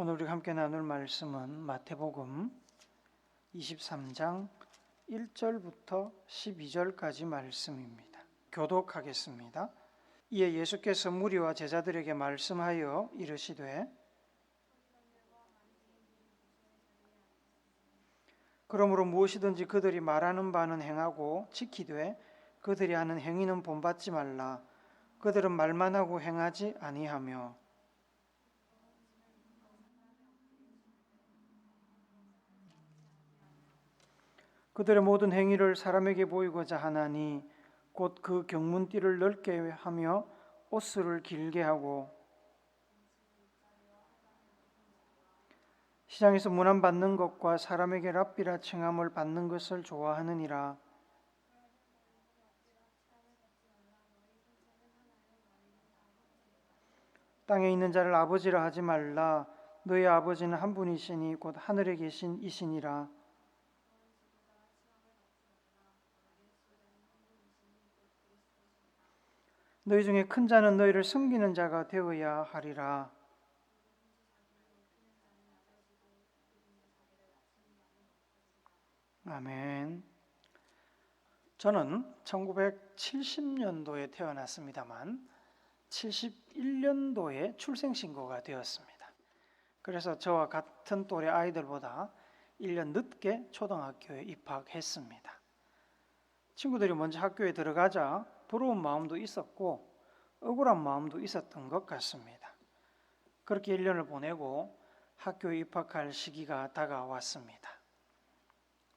오늘 우리가 함께 나눌 말씀은 마태복음 23장 1절부터 12절까지 말씀입니다. 교독하겠습니다. 이에 예수께서 무리와 제자들에게 말씀하여 이르시되 그러므로 무엇이든지 그들이 말하는 바는 행하고 지키되 그들이 하는 행위는 본받지 말라 그들은 말만 하고 행하지 아니하며 그들의 모든 행위를 사람에게 보이고자 하나니 곧 그 경문띠를 넓게 하며 옷을 길게 하고. 시장에서 문안 받는 것과 사람에게 랍비라 칭함을 받는 것을 좋아하느니라. 땅에 있는 자를 아버지라 하지 말라. 너희 아버지는 한 분이시니 곧 하늘에 계신 이시니라 너희 중에 큰 자는 너희를 섬기는 자가 되어야 하리라. 아멘. 저는 1970년도에 태어났습니다만 71년도에 출생신고가 되었습니다. 그래서 저와 같은 또래 아이들보다 1년 늦게 초등학교에 입학했습니다. 친구들이 먼저 학교에 들어가자 부러운 마음도 있었고 억울한 마음도 있었던 것 같습니다. 그렇게 1년을 보내고 학교에 입학할 시기가 다가왔습니다.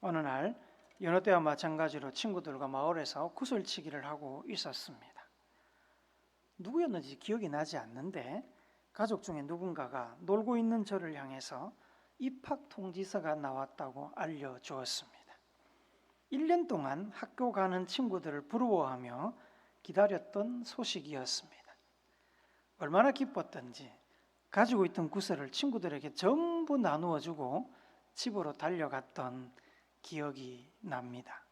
어느 날 여느 때와 마찬가지로 친구들과 마을에서 구슬치기를 하고 있었습니다. 누구였는지 기억이 나지 않는데 가족 중에 누군가가 놀고 있는 저를 향해서 입학 통지서가 나왔다고 알려 주었습니다. 1년 동안 학교 가는 친구들을 부러워하며 기다렸던 소식이었습니다. 얼마나 기뻤던지 가지고 있던 구슬을 친구들에게 전부 나누어 주고 집으로 달려갔던 기억이 납니다.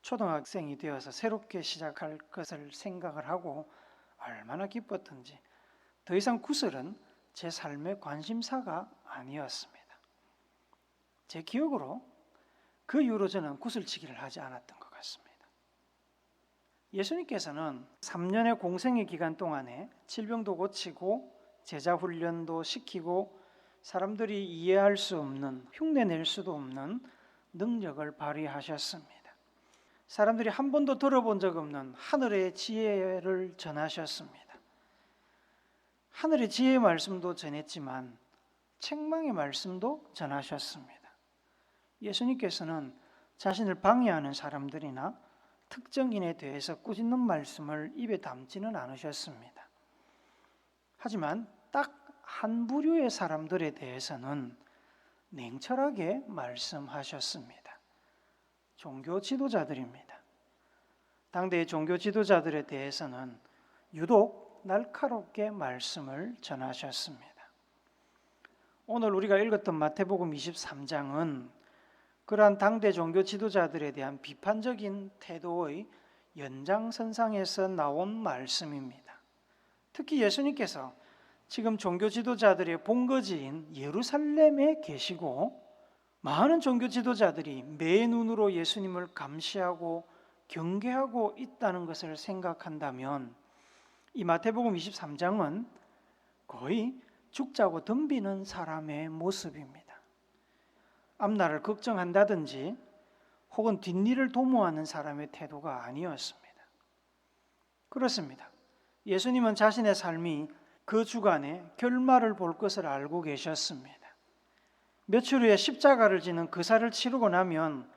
초등학생이 되어서 새롭게 시작할 것을 생각을 하고 얼마나 기뻤던지 더 이상 구슬은 제 삶의 관심사가 아니었습니다. 제 기억으로 그 이후로 저는 구슬치기를 하지 않았던. 예수님께서는 3년의 공생의 기간 동안에 질병도 고치고 제자 훈련도 시키고 사람들이 이해할 수 없는 흉내 낼 수도 없는 능력을 발휘하셨습니다. 사람들이 한 번도 들어본 적 없는 하늘의 지혜를 전하셨습니다. 하늘의 지혜의 말씀도 전했지만 책망의 말씀도 전하셨습니다. 예수님께서는 자신을 방해하는 사람들이나 특정인에 대해서 꾸짖는 말씀을 입에 담지는 않으셨습니다. 하지만 딱 한 부류의 사람들에 대해서는 냉철하게 말씀하셨습니다. 종교 지도자들입니다. 당대의 종교 지도자들에 대해서는 유독 날카롭게 말씀을 전하셨습니다. 오늘 우리가 읽었던 마태복음 23장은 그러한 당대 종교 지도자들에 대한 비판적인 태도의 연장선상에서 나온 말씀입니다. 특히 예수님께서 지금 종교 지도자들의 본거지인 예루살렘에 계시고 많은 종교 지도자들이 매 눈으로 예수님을 감시하고 경계하고 있다는 것을 생각한다면 이 마태복음 23장은 거의 죽자고 덤비는 사람의 모습입니다. 앞날을 걱정한다든지 혹은 뒷일을 도모하는 사람의 태도가 아니었습니다. 그렇습니다. 예수님은 자신의 삶이 그 주간에 결말을 볼 것을 알고 계셨습니다. 며칠 후에 십자가를 지는 그사를 치르고 나면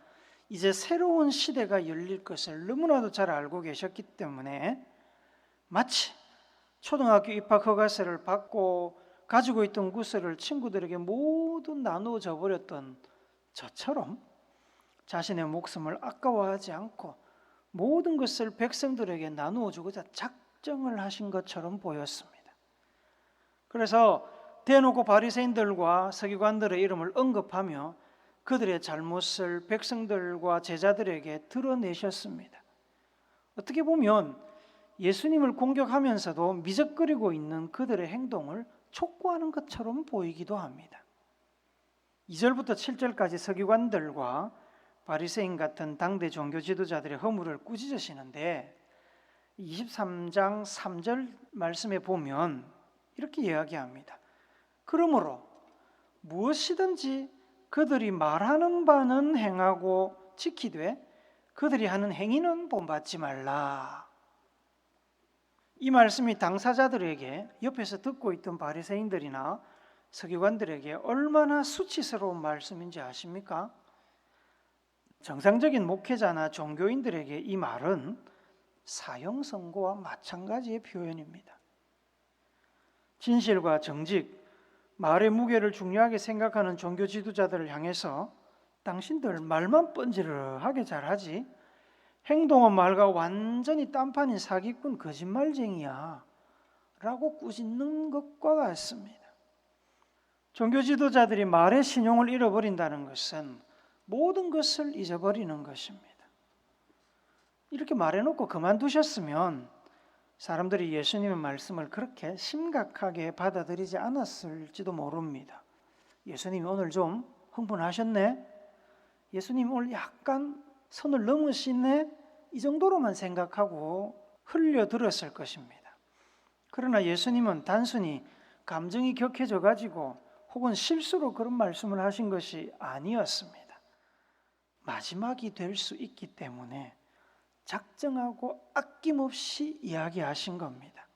이제 새로운 시대가 열릴 것을 너무나도 잘 알고 계셨기 때문에 마치 초등학교 입학 허가서를 받고 가지고 있던 구슬을 친구들에게 모두 나누어 줘버렸던 저처럼 자신의 목숨을 아까워하지 않고 모든 것을 백성들에게 나누어 주고자 작정을 하신 것처럼 보였습니다. 그래서 대놓고 바리새인들과 서기관들의 이름을 언급하며 그들의 잘못을 백성들과 제자들에게 드러내셨습니다. 어떻게 보면 예수님을 공격하면서도 미적거리고 있는 그들의 행동을 촉구하는 것처럼 보이기도 합니다. 2절부터 7절까지 서기관들과 바리새인 같은 당대 종교 지도자들의 허물을 꾸짖으시는데 23장 3절 말씀에 보면 이렇게 이야기합니다. 그러므로 무엇이든지 그들이 말하는 바는 행하고 지키되 그들이 하는 행위는 본받지 말라. 이 말씀이 당사자들에게 옆에서 듣고 있던 바리새인들이나 서기관들에게 얼마나 수치스러운 말씀인지 아십니까? 정상적인 목회자나 종교인들에게 이 말은 사형 선고와 마찬가지의 표현입니다. 진실과 정직, 말의 무게를 중요하게 생각하는 종교 지도자들을 향해서 당신들 말만 뻔지르하게 잘하지 행동은 말과 완전히 딴판인 사기꾼 거짓말쟁이야 라고 꾸짖는 것과 같습니다. 종교 지도자들이 말의 신용을 잃어버린다는 것은 모든 것을 잊어버리는 것입니다. 이렇게 말해놓고 그만두셨으면 사람들이 예수님의 말씀을 그렇게 심각하게 받아들이지 않았을지도 모릅니다. 예수님이 오늘 좀 흥분하셨네? 예수님 오늘 약간 선을 넘으시네? 이 정도로만 생각하고 흘려들었을 것입니다. 그러나 예수님은 단순히 감정이 격해져 가지고 혹은 실수로 그런 말씀을 하신 것이 아니었습니다. 마지막이 될 수 있기 때문에 작정하고 아낌없이 이야기하신 겁니다.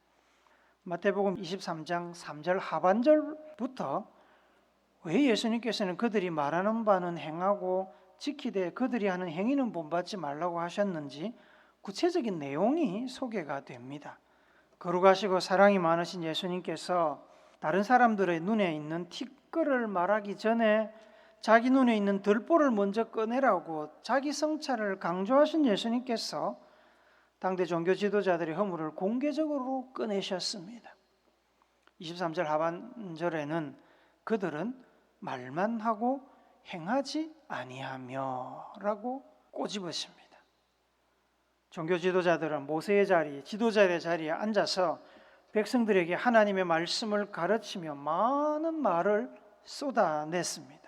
마태복음 23장 3절 하반절부터 왜 예수님께서는 그들이 말하는 바는 행하고 지키되 그들이 하는 행위는 본받지 말라고 하셨는지 구체적인 내용이 소개가 됩니다. 거룩하시고 사랑이 많으신 예수님께서 다른 사람들의 눈에 있는 티끌을 말하기 전에 자기 눈에 있는 들보를 먼저 꺼내라고 자기 성찰을 강조하신 예수님께서 당대 종교 지도자들의 허물을 공개적으로 꺼내셨습니다. 23절 하반절에는 그들은 말만 하고 행하지 아니하며라고 꼬집으십니다. 종교 지도자들은 모세의 자리, 지도자의 자리에 앉아서 백성들에게 하나님의 말씀을 가르치며 많은 말을 쏟아냈습니다.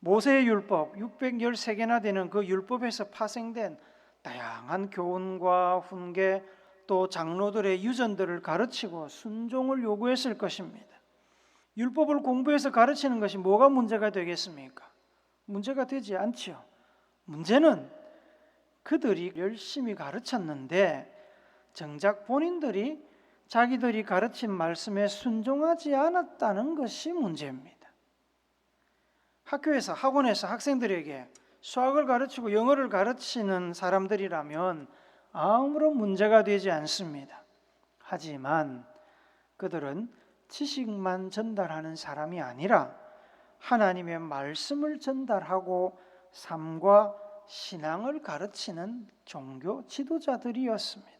모세의 율법 613개나 되는 그 율법에서 파생된 다양한 교훈과 훈계 또 장로들의 유전들을 가르치고 순종을 요구했을 것입니다. 율법을 공부해서 가르치는 것이 뭐가 문제가 되겠습니까? 문제가 되지 않지요. 문제는 그들이 열심히 가르쳤는데 정작 본인들이 자기들이 가르친 말씀에 순종하지 않았다는 것이 문제입니다. 학교에서 학원에서 학생들에게 수학을 가르치고 영어를 가르치는 사람들이라면 아무런 문제가 되지 않습니다. 하지만 그들은 지식만 전달하는 사람이 아니라 하나님의 말씀을 전달하고 삶과 신앙을 가르치는 종교 지도자들이었습니다.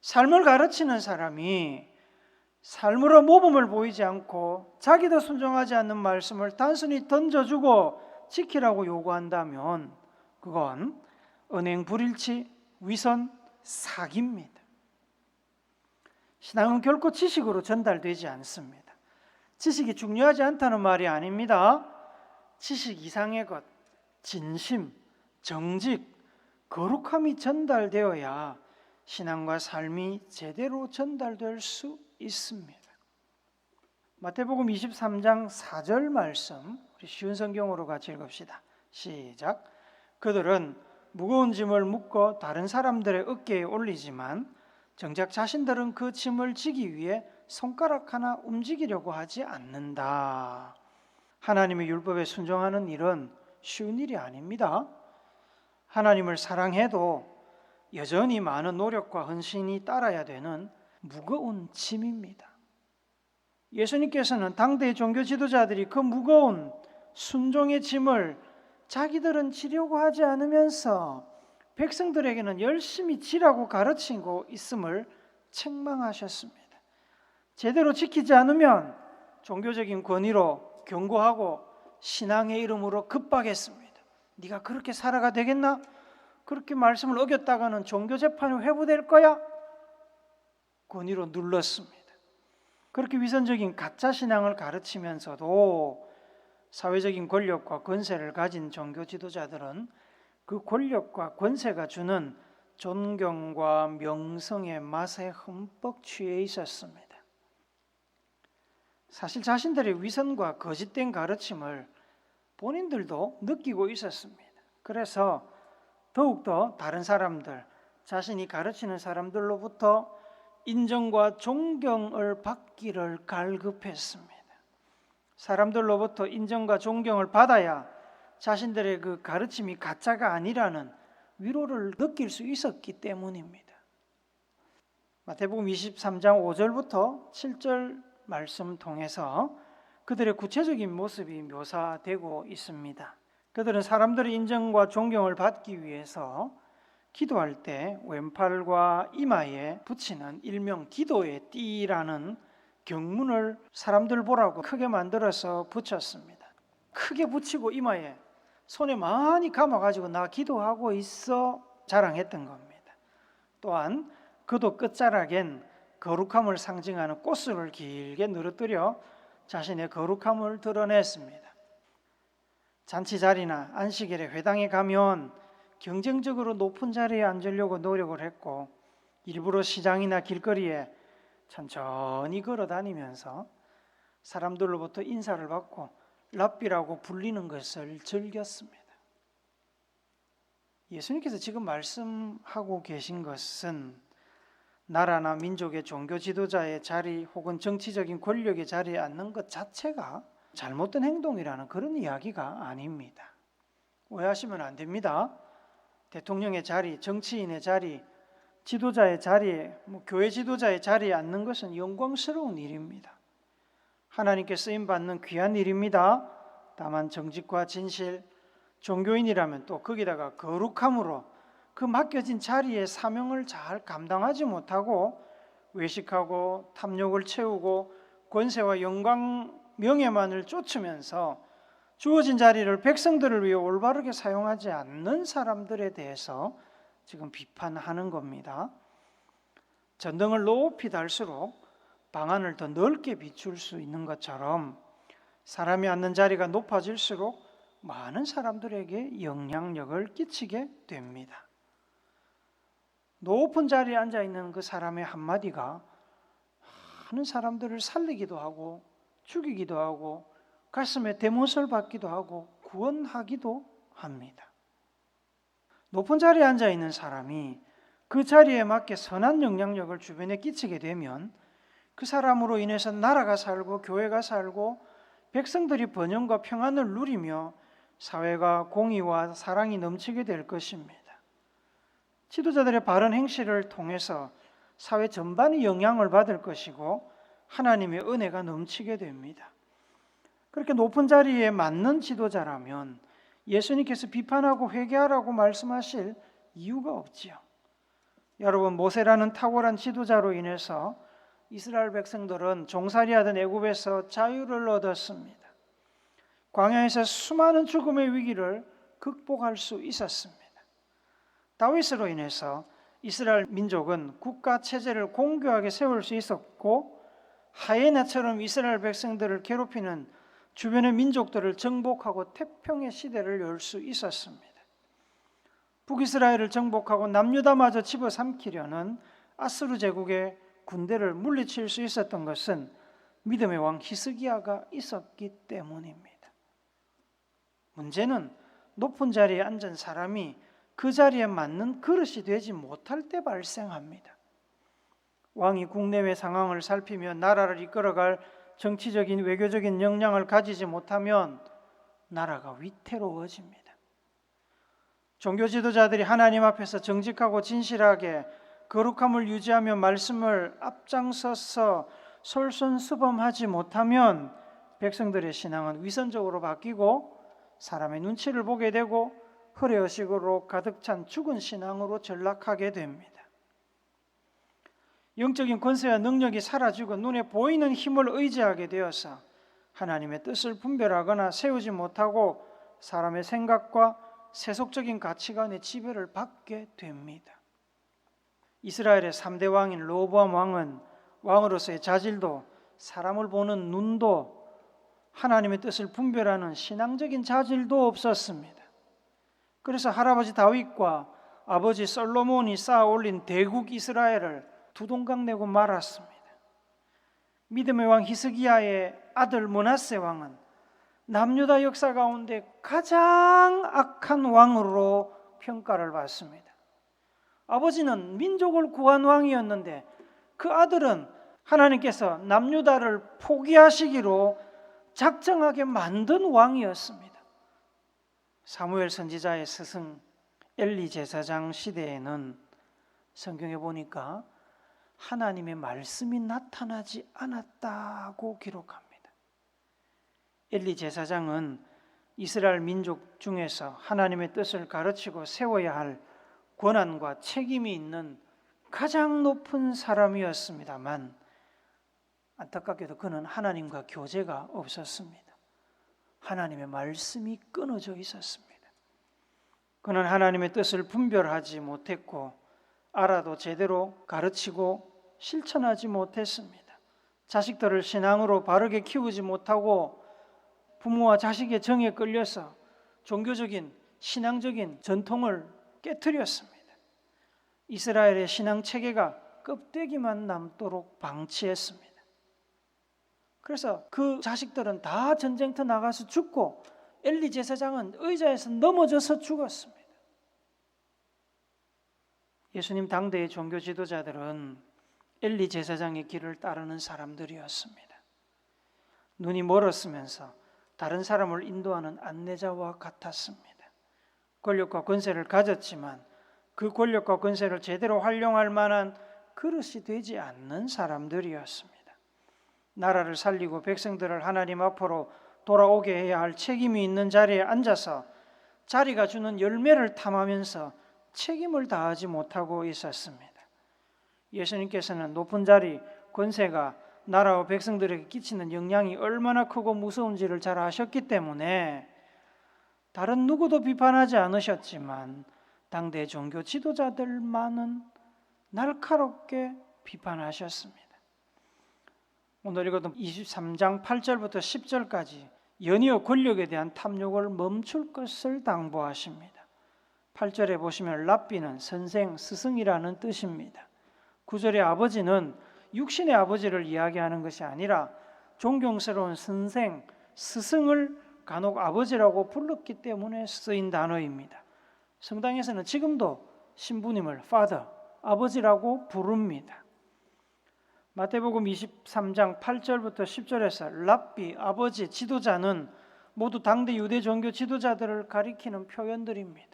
삶을 가르치는 사람이 삶으로 모범을 보이지 않고 자기도 순종하지 않는 말씀을 단순히 던져주고 지키라고 요구한다면 그건 은행 불일치, 위선, 사기입니다. 신앙은 결코 지식으로 전달되지 않습니다. 지식이 중요하지 않다는 말이 아닙니다. 지식 이상의 것, 진심, 정직, 거룩함이 전달되어야 신앙과 삶이 제대로 전달될 수 있습니다. 마태복음 23장 4절 말씀 우리 쉬운 성경으로 같이 읽읍시다. 시작. 그들은 무거운 짐을 묶어 다른 사람들의 어깨에 올리지만 정작 자신들은 그 짐을 지기 위해 손가락 하나 움직이려고 하지 않는다. 하나님의 율법에 순종하는 일은 쉬운 일이 아닙니다. 하나님을 사랑해도 여전히 많은 노력과 헌신이 따라야 되는 무거운 짐입니다. 예수님께서는 당대 종교 지도자들이 그 무거운 순종의 짐을 자기들은 지려고 하지 않으면서 백성들에게는 열심히 지라고 가르치고 있음을 책망하셨습니다. 제대로 지키지 않으면 종교적인 권위로 경고하고 신앙의 이름으로 급박했습니다. 네가 그렇게 살아가 되겠나? 그렇게 말씀을 어겼다가는 종교 재판이 회부될 거야. 권위로 눌렀습니다. 그렇게 위선적인 가짜 신앙을 가르치면서도 사회적인 권력과 권세를 가진 종교 지도자들은 그 권력과 권세가 주는 존경과 명성의 맛에 흠뻑 취해 있었습니다. 사실 자신들의 위선과 거짓된 가르침을 본인들도 느끼고 있었습니다. 그래서 더욱더 다른 사람들, 자신이 가르치는 사람들로부터 인정과 존경을 받기를 갈급했습니다. 사람들로부터 인정과 존경을 받아야 자신들의 그 가르침이 가짜가 아니라는 위로를 느낄 수 있었기 때문입니다. 마태복음 23장 5절부터 7절 말씀 통해서 그들의 구체적인 모습이 묘사되고 있습니다. 그들은 사람들의 인정과 존경을 받기 위해서 기도할 때 왼팔과 이마에 붙이는 일명 기도의 띠라는 경문을 사람들 보라고 크게 만들어서 붙였습니다. 크게 붙이고 이마에 손에 많이 감아가지고 나 기도하고 있어 자랑했던 겁니다. 또한 그도 끝자락엔 거룩함을 상징하는 꽃을 길게 늘어뜨려 자신의 거룩함을 드러냈습니다. 잔치 자리나 안식일에 회당에 가면 경쟁적으로 높은 자리에 앉으려고 노력을 했고 일부러 시장이나 길거리에 천천히 걸어 다니면서 사람들로부터 인사를 받고 랍비라고 불리는 것을 즐겼습니다. 예수님께서 지금 말씀하고 계신 것은 나라나 민족의 종교 지도자의 자리 혹은 정치적인 권력의 자리에 앉는 것 자체가 잘못된 행동이라는 그런 이야기가 아닙니다. 오해하시면 안 됩니다. 대통령의 자리, 정치인의 자리, 지도자의 자리에, 뭐 교회 지도자의 자리에 앉는 것은 영광스러운 일입니다. 하나님께 쓰임 받는 귀한 일입니다. 다만 정직과 진실, 종교인이라면 또 거기다가 거룩함으로 그 맡겨진 자리의 사명을 잘 감당하지 못하고 외식하고 탐욕을 채우고 권세와 영광, 명예만을 쫓으면서 주어진 자리를 백성들을 위해 올바르게 사용하지 않는 사람들에 대해서 지금 비판하는 겁니다. 전등을 높이 달수록 방안을 더 넓게 비출 수 있는 것처럼 사람이 앉는 자리가 높아질수록 많은 사람들에게 영향력을 끼치게 됩니다. 높은 자리에 앉아 있는 그 사람의 한마디가 많은 사람들을 살리기도 하고 죽이기도 하고 가슴에 대못을 받기도 하고 구원하기도 합니다. 높은 자리에 앉아 있는 사람이 그 자리에 맞게 선한 영향력을 주변에 끼치게 되면 그 사람으로 인해서 나라가 살고 교회가 살고 백성들이 번영과 평안을 누리며 사회가 공의와 사랑이 넘치게 될 것입니다. 지도자들의 바른 행실을 통해서 사회 전반이 영향을 받을 것이고 하나님의 은혜가 넘치게 됩니다. 그렇게 높은 자리에 맞는 지도자라면 예수님께서 비판하고 회개하라고 말씀하실 이유가 없지요. 여러분 모세라는 탁월한 지도자로 인해서 이스라엘 백성들은 종살이하던 애굽에서 자유를 얻었습니다. 광야에서 수많은 죽음의 위기를 극복할 수 있었습니다. 다윗으로 인해서 이스라엘 민족은 국가 체제를 공교하게 세울 수 있었고 하예나처럼 이스라엘 백성들을 괴롭히는 주변의 민족들을 정복하고 태평의 시대를 열 수 있었습니다. 북이스라엘을 정복하고 남유다마저 집어삼키려는 아스루 제국의 군대를 물리칠 수 있었던 것은 믿음의 왕 히스기야가 있었기 때문입니다. 문제는 높은 자리에 앉은 사람이 그 자리에 맞는 그릇이 되지 못할 때 발생합니다. 왕이 국내외 상황을 살피며 나라를 이끌어갈 정치적인 외교적인 역량을 가지지 못하면 나라가 위태로워집니다. 종교 지도자들이 하나님 앞에서 정직하고 진실하게 거룩함을 유지하며 말씀을 앞장서서 솔선수범하지 못하면 백성들의 신앙은 위선적으로 바뀌고 사람의 눈치를 보게 되고 허례의식으로 가득 찬 죽은 신앙으로 전락하게 됩니다. 영적인 권세와 능력이 사라지고 눈에 보이는 힘을 의지하게 되어서 하나님의 뜻을 분별하거나 세우지 못하고 사람의 생각과 세속적인 가치관의 지배를 받게 됩니다. 이스라엘의 3대 왕인 로보암 왕은 왕으로서의 자질도 사람을 보는 눈도 하나님의 뜻을 분별하는 신앙적인 자질도 없었습니다. 그래서 할아버지 다윗과 아버지 솔로몬이 쌓아 올린 대국 이스라엘을 두동강 내고 말았습니다. 믿음의 왕 히스기야의 아들 문하세 왕은 남유다 역사 가운데 가장 악한 왕으로 평가를 받습니다. 아버지는 민족을 구한 왕이었는데 그 아들은 하나님께서 남유다를 포기하시기로 작정하게 만든 왕이었습니다. 사무엘 선지자의 스승 엘리 제사장 시대에는 성경에 보니까 하나님의 말씀이 나타나지 않았다고 기록합니다. 엘리 제사장은 이스라엘 민족 중에서 하나님의 뜻을 가르치고 세워야 할 권한과 책임이 있는 가장 높은 사람이었습니다만 안타깝게도 그는 하나님과 교제가 없었습니다. 하나님의 말씀이 끊어져 있었습니다. 그는 하나님의 뜻을 분별하지 못했고 알아도 제대로 가르치고 실천하지 못했습니다. 자식들을 신앙으로 바르게 키우지 못하고 부모와 자식의 정에 끌려서 종교적인 신앙적인 전통을 깨뜨렸습니다. 이스라엘의 신앙 체계가 껍데기만 남도록 방치했습니다. 그래서 그 자식들은 다 전쟁터 나가서 죽고 엘리 제사장은 의자에서 넘어져서 죽었습니다. 예수님 당대의 종교 지도자들은 엘리 제사장의 길을 따르는 사람들이었습니다. 눈이 멀었으면서 다른 사람을 인도하는 안내자와 같았습니다. 권력과 권세를 가졌지만 그 권력과 권세를 제대로 활용할 만한 그릇이 되지 않는 사람들이었습니다. 나라를 살리고 백성들을 하나님 앞으로 돌아오게 해야 할 책임이 있는 자리에 앉아서 자리가 주는 열매를 탐하면서 책임을 다하지 못하고 있었습니다. 예수님께서는 높은 자리, 권세가 나라와 백성들에게 끼치는 영향이 얼마나 크고 무서운지를 잘 아셨기 때문에 다른 누구도 비판하지 않으셨지만 당대 종교 지도자들만은 날카롭게 비판하셨습니다. 오늘 읽어도 23장 8절부터 10절까지 연이어 권력에 대한 탐욕을 멈출 것을 당부하십니다. 8절에 보시면 랍비는 선생, 스승이라는 뜻입니다. 9절의 아버지는 육신의 아버지를 이야기하는 것이 아니라 존경스러운 선생, 스승을 간혹 아버지라고 불렀기 때문에 쓰인 단어입니다. 성당에서는 지금도 신부님을 father, 아버지라고 부릅니다. 마태복음 23장 8절부터 10절에서 랍비, 아버지, 지도자는 모두 당대 유대 종교 지도자들을 가리키는 표현들입니다.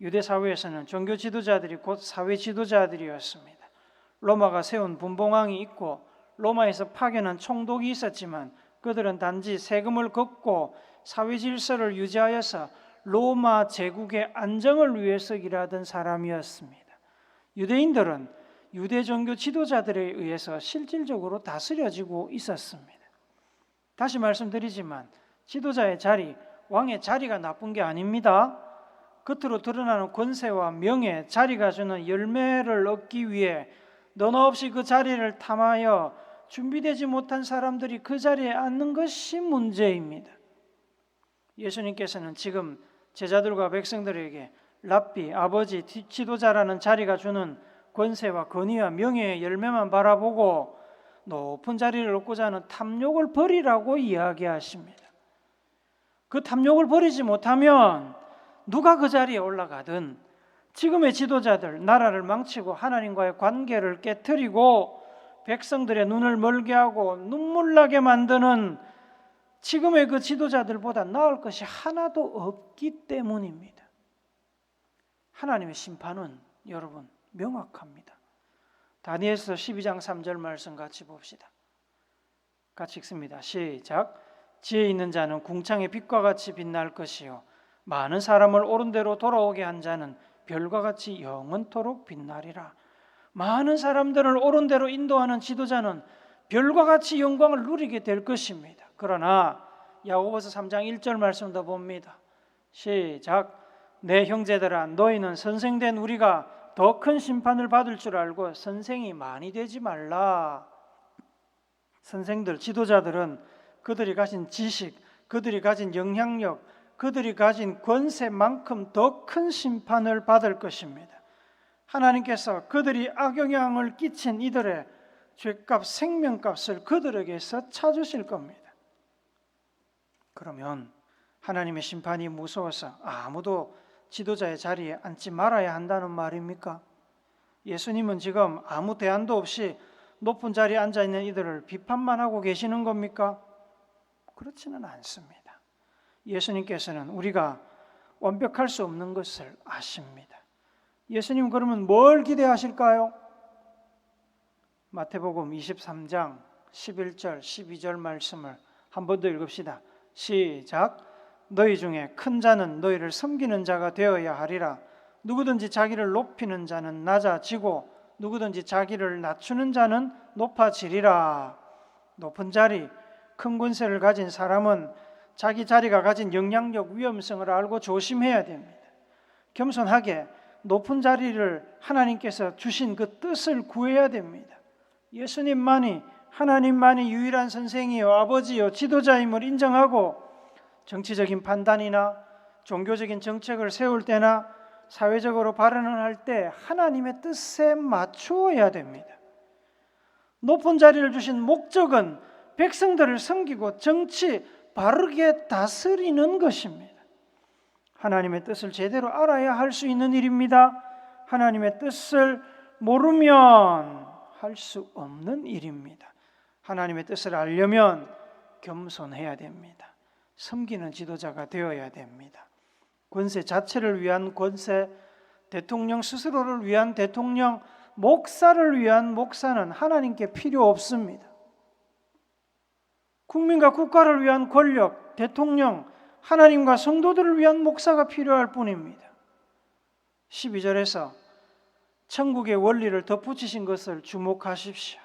유대 사회에서는 종교 지도자들이 곧 사회 지도자들이었습니다. 로마가 세운 분봉왕이 있고 로마에서 파견한 총독이 있었지만 그들은 단지 세금을 걷고 사회 질서를 유지하여서 로마 제국의 안정을 위해서 일하던 사람이었습니다. 유대인들은 유대 종교 지도자들에 의해서 실질적으로 다스려지고 있었습니다. 다시 말씀드리지만 지도자의 자리, 왕의 자리가 나쁜 게 아닙니다. 겉으로 드러나는 권세와 명예, 자리가 주는 열매를 얻기 위해 너너 없이 그 자리를 탐하여 준비되지 못한 사람들이 그 자리에 앉는 것이 문제입니다. 예수님께서는 지금 제자들과 백성들에게 랍비, 아버지, 지도자라는 자리가 주는 권세와 권위와 명예의 열매만 바라보고 높은 자리를 얻고자 하는 탐욕을 버리라고 이야기하십니다. 그 탐욕을 버리지 못하면 누가 그 자리에 올라가든 지금의 지도자들 나라를 망치고 하나님과의 관계를 깨뜨리고 백성들의 눈을 멀게 하고 눈물 나게 만드는 지금의 그 지도자들보다 나을 것이 하나도 없기 때문입니다. 하나님의 심판은 여러분 명확합니다. 다니엘서 12장 3절 말씀 같이 봅시다. 같이 읽습니다. 시작. 지혜 있는 자는 궁창의 빛과 같이 빛날 것이요 많은 사람을 옳은 대로 돌아오게 한 자는 별과 같이 영원토록 빛나리라. 많은 사람들을 옳은 대로 인도하는 지도자는 별과 같이 영광을 누리게 될 것입니다. 그러나 야고보서 3장 1절 말씀도 봅니다. 시작. 내 형제들아 너희는 선생된 우리가 더 큰 심판을 받을 줄 알고 선생이 많이 되지 말라. 선생들, 지도자들은 그들이 가진 지식, 그들이 가진 영향력, 그들이 가진 권세만큼 더 큰 심판을 받을 것입니다. 하나님께서 그들이 악영향을 끼친 이들의 죄값, 생명값을 그들에게서 찾으실 겁니다. 그러면 하나님의 심판이 무서워서 아무도 지도자의 자리에 앉지 말아야 한다는 말입니까? 예수님은 지금 아무 대안도 없이 높은 자리에 앉아 있는 이들을 비판만 하고 계시는 겁니까? 그렇지는 않습니다. 예수님께서는 우리가 완벽할 수 없는 것을 아십니다. 예수님 그러면 뭘 기대하실까요? 마태복음 23장 11절 12절 말씀을 한 번 더 읽읍시다. 시작. 너희 중에 큰 자는 너희를 섬기는 자가 되어야 하리라. 누구든지 자기를 높이는 자는 낮아지고 누구든지 자기를 낮추는 자는 높아지리라. 높은 자리, 큰 권세를 가진 사람은 자기 자리가 가진 영향력, 위험성을 알고 조심해야 됩니다. 겸손하게 높은 자리를 하나님께서 주신 그 뜻을 구해야 됩니다. 예수님만이 하나님만이 유일한 선생이요 아버지요 지도자임을 인정하고 정치적인 판단이나 종교적인 정책을 세울 때나 사회적으로 발언을 할 때 하나님의 뜻에 맞추어야 됩니다. 높은 자리를 주신 목적은 백성들을 섬기고 정치 바르게 다스리는 것입니다. 하나님의 뜻을 제대로 알아야 할 수 있는 일입니다. 하나님의 뜻을 모르면 할 수 없는 일입니다. 하나님의 뜻을 알려면 겸손해야 됩니다. 섬기는 지도자가 되어야 됩니다. 권세 자체를 위한 권세, 대통령 스스로를 위한 대통령, 목사를 위한 목사는 하나님께 필요 없습니다. 국민과 국가를 위한 권력, 대통령, 하나님과 성도들을 위한 목사가 필요할 뿐입니다. 12절에서 천국의 원리를 덧붙이신 것을 주목하십시오.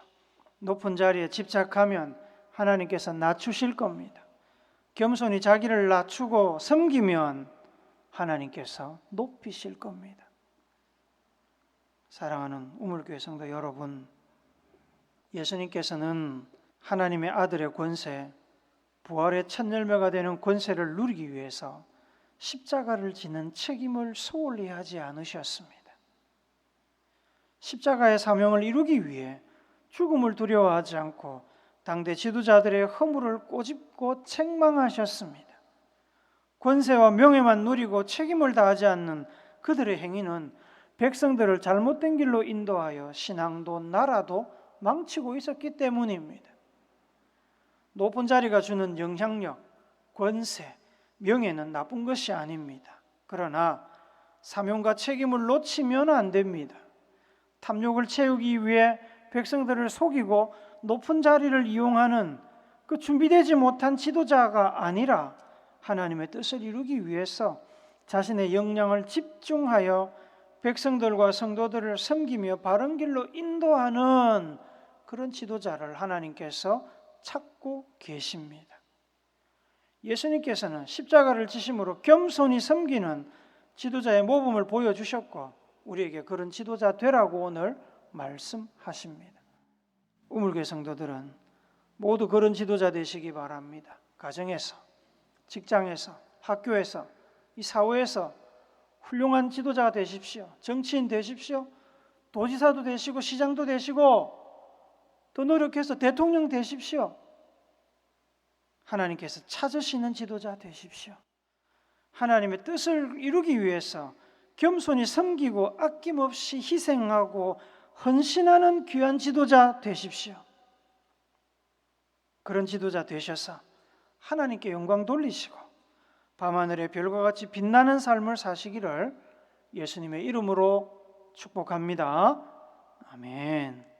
높은 자리에 집착하면 하나님께서 낮추실 겁니다. 겸손히 자기를 낮추고 섬기면 하나님께서 높이실 겁니다. 사랑하는 우물교회 성도 여러분, 예수님께서는 하나님의 아들의 권세, 부활의 첫 열매가 되는 권세를 누리기 위해서 십자가를 지는 책임을 소홀히 하지 않으셨습니다. 십자가의 사명을 이루기 위해 죽음을 두려워하지 않고 당대 지도자들의 허물을 꼬집고 책망하셨습니다. 권세와 명예만 누리고 책임을 다하지 않는 그들의 행위는 백성들을 잘못된 길로 인도하여 신앙도 나라도 망치고 있었기 때문입니다. 높은 자리가 주는 영향력, 권세, 명예는 나쁜 것이 아닙니다. 그러나 사명과 책임을 놓치면 안 됩니다. 탐욕을 채우기 위해 백성들을 속이고 높은 자리를 이용하는 그 준비되지 못한 지도자가 아니라 하나님의 뜻을 이루기 위해서 자신의 역량을 집중하여 백성들과 성도들을 섬기며 바른 길로 인도하는 그런 지도자를 하나님께서 찾고 계십니다. 예수님께서는 십자가를 지심으로 겸손히 섬기는 지도자의 모범을 보여주셨고 우리에게 그런 지도자 되라고 오늘 말씀하십니다. 우물교 성도들은 모두 그런 지도자 되시기 바랍니다. 가정에서, 직장에서, 학교에서, 이 사회에서 훌륭한 지도자가 되십시오. 정치인 되십시오. 도지사도 되시고 시장도 되시고 더 노력해서 대통령 되십시오. 하나님께서 찾으시는 지도자 되십시오. 하나님의 뜻을 이루기 위해서 겸손히 섬기고 아낌없이 희생하고 헌신하는 귀한 지도자 되십시오. 그런 지도자 되셔서 하나님께 영광 돌리시고 밤하늘의 별과 같이 빛나는 삶을 사시기를 예수님의 이름으로 축복합니다. 아멘.